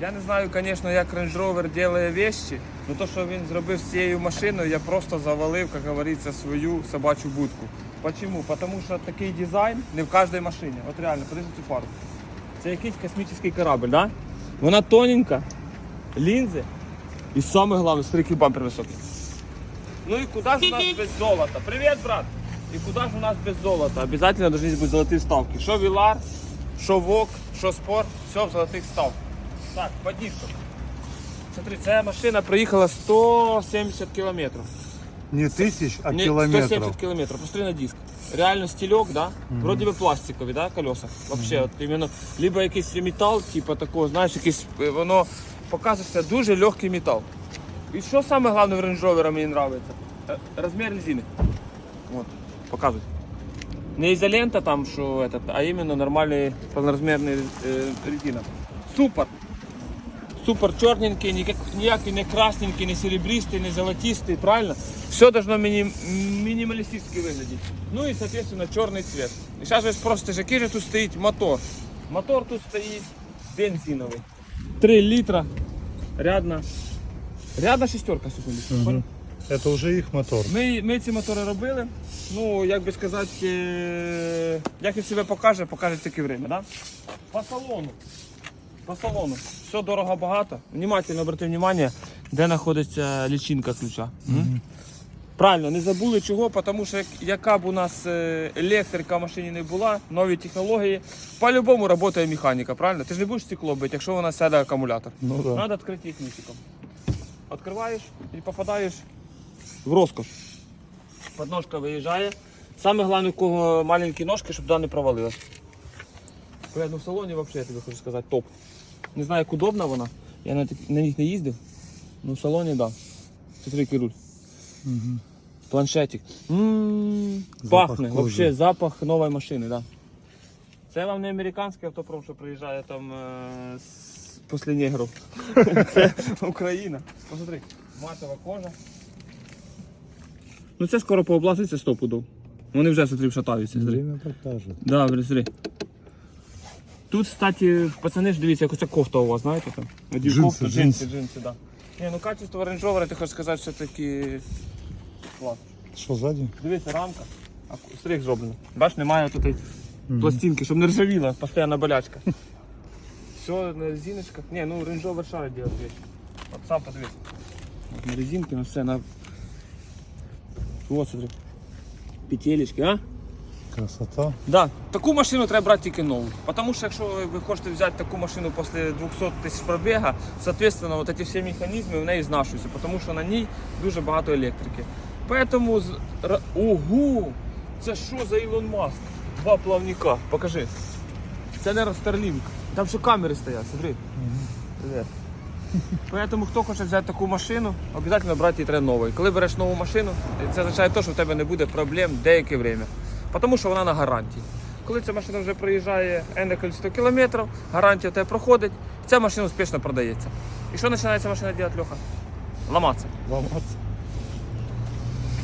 Я не знаю, звісно, як Range Rover ділає вещи, але то, що він зробив з цією машиною, я просто завалив, як говориться, свою собачу будку. Почему? Тому що такий дизайн не в кожній машині. От реально, подивіться цю фару. Це якийсь космічний корабль, да? Вона тоненька, лінзи і саме головне, стрійки бампер високий. Ну і куди ж у нас без золота? Привіт, брат! І куди ж у нас без золота? Обязательно должны бути золоті вставки. Що Вілар, що ВОК, що спорт, все в золотих вставках. Так, по диску. Смотри, ця машина проїхала 170 кілометрів. Не тысяч, а Не, километров. 170 километров. Посмотри на диск. Реально стілек, да? Вроді би пластикові, да, колеса. Вообще, от іменно, либо якийсь метал, типу такого, знаєш, якийсь, е, воно показується дуже легкий метал. І що саме головне в Range Rover мені подобається? Е, Розмір резини. От, показують. Не ізолента там, що этот, а іменно нормальний повнорозмірний е, резина. Супер! Супер чорненький, ніяк, ніякий не красненький, не серебристий, не золотистий, правильно? Все должно міні, мінімалістично виглядати. Ну і, соответственно, чорний цвет. І зараз ви спросите, який же тут стоїть мотор? Мотор тут стоїть бензиновий. 3 літра. Рядна. Рядна шестерка, секундочку. Мгм. Это уже их мотор. Ми, ми ці мотори робили. Ну, як би сказати, е, як він себе покаже, покаже тільки время, да? По салону. По салону. Все дорого багато. Внимательно обрати внимание, де знаходиться лічинка ключа. М? Правильно, не забули чого, тому що як- яка б у нас е, електрика в машині не була, нові технології, по-любому працює механіка, правильно? Ти ж не будеш стекло бити, якщо нас сяде акумулятор. Ну да. Надо відкрити їх. Відкриваєш і попадаєш в розкош. Подножка виїжджає. Саме головне, у кого маленькі ножки, щоб туди не провалилась. Порядно в салоні взагалі, я тобі хочу сказати, топ. Не знаю, як удобна вона. Я на, на них не їздив. Ну в салоні, так. Да. Який руль. Мгм. Планшетик. М, Запах Пахне, кожи. взагалі запах нової машини, да. Це вам не американський автопром, що приїжджає там е, з- після негрів. Це Україна. Посмотри, матова кожа. Ну це скоро пооблазиться стопудов. Вони вже смотри, шатаються. Время покажет. Да, смотри. Тут, кстати, пацани ж дивіться, як оця кофта у вас, знаєте там? Одів Джинси, кофту, джинси. джинси, джинси, да. Ні, ну качество Rover, ти хочеш сказати, все-таки клас. Что сзади? Дивіться, рамка. А стрих зроблено. Бач, немає тут пластинки, щоб не ржавіла, постійна болячка. Все на резиночках. Ні, ну Rover шарить делать вещи. От сам подивись. От на резинки, на все, на... Вот, смотри. Петелечки, а? Красота. Да, таку машину треба брати тільки нову. Тому що якщо ви- хочете взяти таку машину після 200 тисяч пробіга, соответственно, вот ці всі механізми в неї знашуються, тому що на ній дуже багато електрики. Поэтому. Ого! Це що за Ілон Маск? Два плавника. Покажи. Це не Starlink. Там ще камери стоять, смотри. Поэтому хто хоче взяти таку машину, обов'язково брати її треба новою. Коли береш нову машину, це означає те, що в тебе не буде проблем деяке время. Тому що вона на гарантії. Коли ця машина вже проїжджає енне кількість кілометрів, гарантія тебе проходить, ця машина успішно продається. І що починає ця машина робити, Льоха? Ламатися. Ломаться.